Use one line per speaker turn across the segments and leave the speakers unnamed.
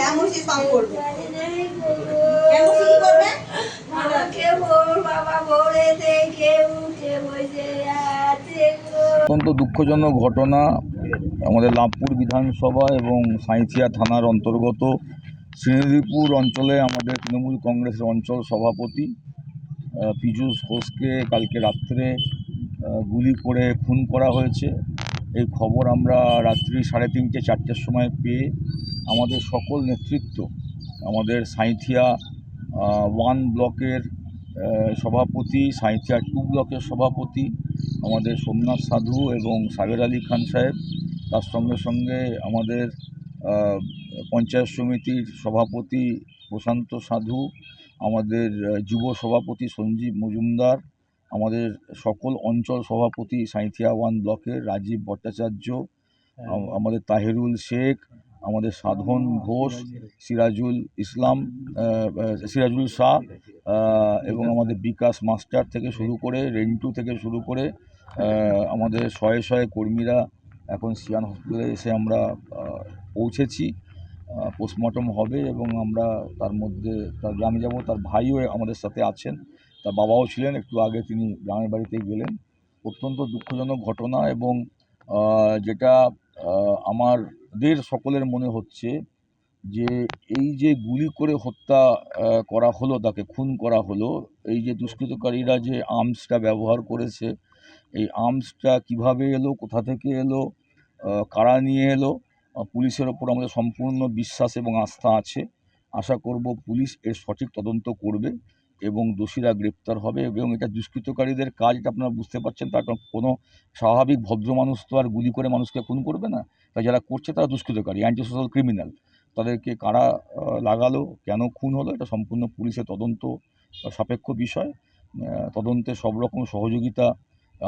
এমনকি সব করবে? এমনকি কি করবে?
অত্যন্ত দুঃখজনক ঘটনা। আমাদের লাভপুর বিধানসভা এবং সাঁইথিয়া থানার অন্তর্গত শ্রীনিধিপুর অঞ্চলে আমাদের তৃণমূল কংগ্রেসের অঞ্চল সভাপতি পীযূষ ঘোষকে কালকে রাত্রে গুলি করে খুন করা হয়েছে। এই খবর আমরা রাত্রি সাড়ে তিনটে চারটের সময় পেয়ে আমাদের সকল নেতৃত্ব আমাদের সাঁইথিয়া ওয়ান ব্লকের সভাপতি সাঁইথিয়া টু ব্লকের সভাপতি আমাদের সোমনাথ সাধু এবং সাগের আলী খান সাহেব তার সঙ্গে সঙ্গে আমাদের পঞ্চায়েত সমিতির সভাপতি প্রশান্ত সাধু আমাদের যুব সভাপতি সঞ্জীব মজুমদার আমাদের সকল অঞ্চল সভাপতি সাঁইথিয়া ওয়ান ব্লকের রাজীব ভট্টাচার্য আমাদের তাহিরুল শেখ আমাদের সাধন ঘোষ সিরাজুল ইসলাম সিরাজুল শাহ এবং আমাদের বিকাশ মাস্টার থেকে শুরু করে রেন্টু থেকে শুরু করে আমাদের শয়ে শয়ে কর্মীরা এখন সিয়ান হসপিটালে এসে আমরা পৌঁছেছি পোস্টমর্টম হবে এবং আমরা তার মধ্যে তার গ্রামে যাব তার ভাইও আমাদের সাথে আছেন তার বাবাও ছিলেন একটু আগে তিনি গ্রামের বাড়িতে গেলেন। অত্যন্ত দুঃখজনক ঘটনা এবং যেটা আহ, আমাদের সকলের মনে হচ্ছে যে এই যে গুলি করে হত্যা করা হলো, তাকে খুন করা হলো, এই যে দুষ্কৃতকারীরা যে আর্মসটা ব্যবহার করেছে, এই আর্মসটা কীভাবে এলো, কোথা থেকে এলো কারা নিয়ে এলো পুলিশের ওপর আমাদের সম্পূর্ণ বিশ্বাস এবং আস্থা আছে। আশা করব পুলিশ এর সঠিক তদন্ত করবে। এবং দোষীরা গ্রেপ্তার হবে এবং এটা দুষ্কৃতকারীদের কাজ, এটা আপনারা বুঝতে পারছেন, তার কারণ কোনো স্বাভাবিক ভদ্র মানুষ তো আর গুলি করে মানুষকে খুন করবে না। তাই যারা করছে তারা দুষ্কৃতকারী অ্যান্টি সোশ্যাল ক্রিমিনাল তাদেরকে কারা লাগালো, কেন খুন হলো, এটা সম্পূর্ণ পুলিশের তদন্ত সাপেক্ষ বিষয়। তদন্তে সব রকম সহযোগিতা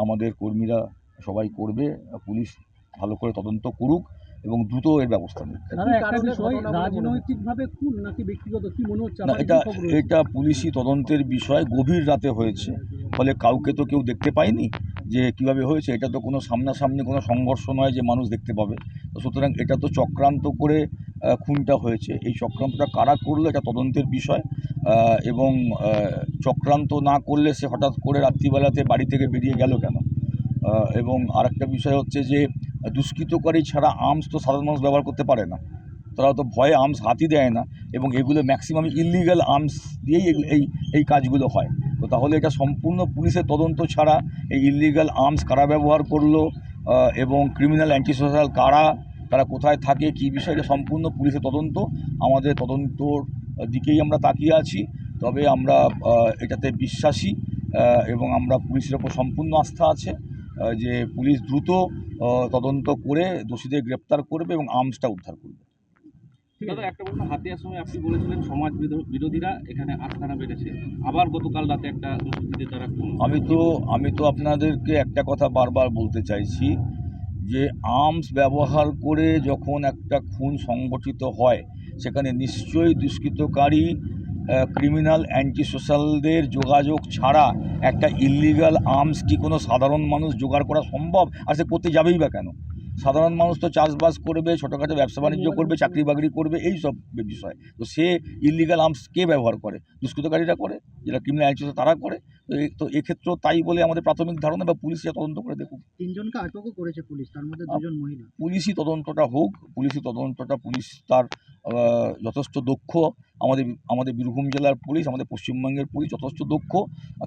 আমাদের কর্মীরা সবাই করবে। পুলিশ ভালো করে তদন্ত করুক। এবং দ্রুত এর ব্যবস্থা নিক
দাদা একটা বিষয় রাজনৈতিকভাবে খুন নাকি ব্যক্তিগত? কি মনে হচ্ছে?
এটা? এটা পুলিশি তদন্তের বিষয় গভীর রাতে হয়েছে। ফলে কাউকে তো কেউ দেখতে পায়নি যে কীভাবে হয়েছে। এটা তো কোনো সামনাসামনি কোনো সংঘর্ষ নয় যে মানুষ দেখতে পাবে। তো সুতরাং এটা তো চক্রান্ত করে খুনটা হয়েছে। এই চক্রান্তটা কারা করল এটা তদন্তের বিষয় এবং চক্রান্ত না করলে সে হঠাৎ করে রাত্রিবেলাতে বাড়ি থেকে বেরিয়ে গেল কেন? এবং আরেকটা বিষয় হচ্ছে যে দুষ্কৃতকারী ছাড়া আর্মস তো সাধারণ মানুষ ব্যবহার করতে পারে না। তারা তো ভয়ে আর্মস হাতি দেয় না এবং এগুলো ম্যাক্সিমাম ইলিগাল আর্মস দিয়েই এই এই কাজগুলো হয়। তো তাহলে এটা সম্পূর্ণ পুলিশের তদন্ত ছাড়া এই ইলিগাল আর্মস কারা ব্যবহার করল এবং ক্রিমিনাল অ্যান্টি সোশ্যাল কারা, তারা কোথায় থাকে, কী বিষয় সম্পূর্ণ পুলিশের তদন্ত। আমাদের তদন্তর দিকেই আমরা তাকিয়ে আছি। তবে আমরা এটাতে বিশ্বাসী এবং আমরা পুলিশের ওপর সম্পূর্ণ আস্থা আছে যে পুলিশ দ্রুত তদন্ত করে দোষীদের গ্রেপ্তার করবে এবং আর্মসটা উদ্ধার করবে।
দাদা একটা হাতিয়ার সময় আপনি বলেছিলেন সমাজ বিরো- বিরোধীরা এখানে আস্থানা বেড়েছে আবার গতকাল রাতে একটা খুন
আমি তো আমি তো আপনাদেরকে একটা কথা বারবার বলতে চাইছি যে আর্মস ব্যবহার করে যখন একটা খুন সংগঠিত হয় সেখানে নিশ্চয়ই দুষ্কৃতকারী ক্রিমিনাল অ্যান্টি সোশ্যালদের যোগাযোগ ছাড়া একটা ইলিগাল আর্মস কি কোনো সাধারণ মানুষ জোগাড় করা সম্ভব? আর সে করতে যাবেই বা কেন? সাধারণ মানুষ তো চাষবাস করবে ছোটোখাটো ব্যবসা বাণিজ্য করবে চাকরি বাকরি করবে এই সব বিষয়। তো সে ইলিগাল আর্মস কে ব্যবহার করে? দুষ্কৃতকারীরা করে। যেটা ক্রিমিনাল সোশ্যাল তারা করে। তো এ- তো এক্ষেত্রেও তাই বলে আমাদের প্রাথমিক ধারণা বা পুলিশ তদন্ত করে দেখুক।
তিনজনকে আটকও করেছে পুলিশ তার মধ্যে দুজন মহিলা।
পুলিশি তদন্তটা হোক পুলিশি তদন্তটা পুলিশ তার যথেষ্ট দক্ষ। আমাদের আমাদের বীরভূম জেলার পুলিশ আমাদের পশ্চিমবঙ্গের পুলিশ যথেষ্ট দক্ষ।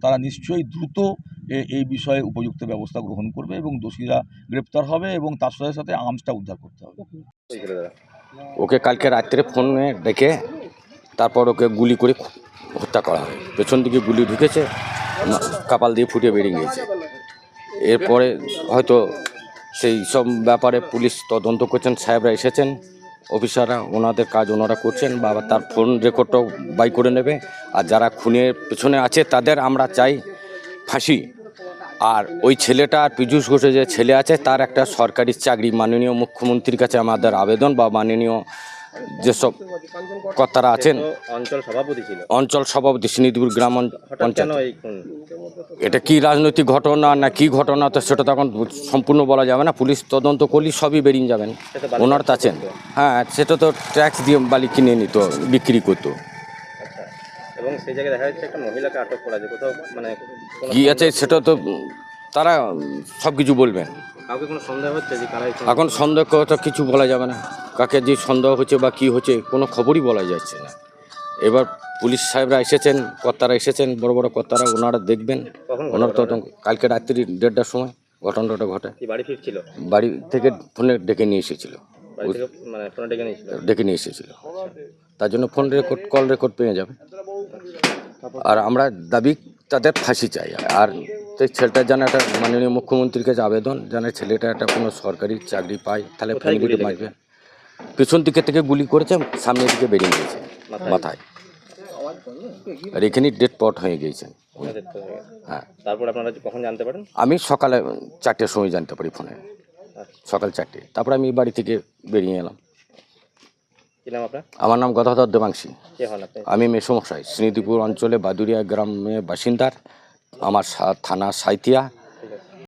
তারা নিশ্চয়ই দ্রুত এ- এই বিষয়ে উপযুক্ত ব্যবস্থা গ্রহণ করবে এবং দোষীরা গ্রেপ্তার হবে এবং তার সাথে সাথে আর্মসটা উদ্ধার করতে হবে।
ওকে। কালকে রাত্রে ফোনে ডেকে তারপর ওকে গুলি করে হত্যা করা হয়। পেছন দিকে গুলি ঢুকেছে কপাল দিয়ে ফুটে বেরিয়ে গিয়েছে। এরপরে হয়তো সেই সব ব্যাপারে পুলিশ তদন্ত করছেন, সাহেবরা এসেছেন, অফিসাররা, ওনাদের কাজ ওনারা করছেন বা তার ফোন রেকর্ডটাও বাই করে নেবে। আর যারা খুনের পেছনে আছে, তাদের আমরা চাই ফাঁসি। আর ওই ছেলেটা, পীযূষ ঘোষের যে ছেলে আছে, তার একটা সরকারি চাকরি মাননীয় মুখ্যমন্ত্রীর কাছে আমাদের আবেদন বা মাননীয় যেসব কর্তারা আছেন
অঞ্চল সভাপতি ছিল।
অঞ্চল সভাপতি শ্রীনিধিপুর গ্রাম পঞ্চায়েত। এটা কি রাজনৈতিক ঘটনা না কি ঘটনা তো সেটা তো এখন সম্পূর্ণ বলা যাবে না। পুলিশ তদন্ত করলেই সবই বেরিয়ে যাবেন। ওনার তো আছেন। হ্যাঁ সেটা তো ট্যাক্স দিয়ে বালি কিনে নিত বিক্রি করতো।
আচ্ছা এবং সেই জায়গায় দেখা যাচ্ছে একটা মহিলাকে আটক করা যায় কোথাও মানে
কি আছে সেটা তো তারা সব কিছু বলবেন।
কাউকে কোনো সন্দেহ হচ্ছে যে কারা
এখন সন্দেহ তো কিছু বলা যাবে না। কাকে যে সন্দেহ হচ্ছে বা কি হচ্ছে কোনো খবরই বলা যাচ্ছে না। এবার পুলিশ সাহেবরা এসেছেন কর্তারা এসেছেন বড় বড় কর্তারা ওনারা দেখবেন। ওনার তো কালকে রাত্রি দেড়টার সময় ঘটনাটা ঘটে।
বাড়ি ফিরছিল?
বাড়ি থেকে ফোনে ডেকে নিয়ে এসেছিল।
মানে ডেকে
নিয়ে এসেছিল? তার জন্য ফোন রেকর্ড কল রেকর্ড পেয়ে যাবে। আর আমরা দাবি তাদের ফাঁসি চাই। আর সেই ছেলেটার যেন একটা মাননীয় মুখ্যমন্ত্রীর কাছে আবেদন যেন ছেলেটা একটা কোনো সরকারি চাকরি পায় তাহলে ফ্যামিলিকে মারবে? পেছন দিকে থেকে গুলি করেছে সামনের দিকে বেরিয়ে গিয়েছে মাথায়। আর এখানেই ডেড পট হয়ে গিয়েছেন
হয়ে। গেছে। তারপর আপনারা কখন জানতে পারেন?
আমি সকালে চারটের সময় জানতে পারি ফোনে। সকাল চারটে। তারপরে আমি বাড়ি থেকে বেরিয়ে এলাম। আমার নাম গদাধর দেবাংশী। আমি মেসমশাই শ্রীনিধিপুর অঞ্চলে বাদুরিয়া গ্রামে বাসিন্দার। আমার থানা সাইতিয়া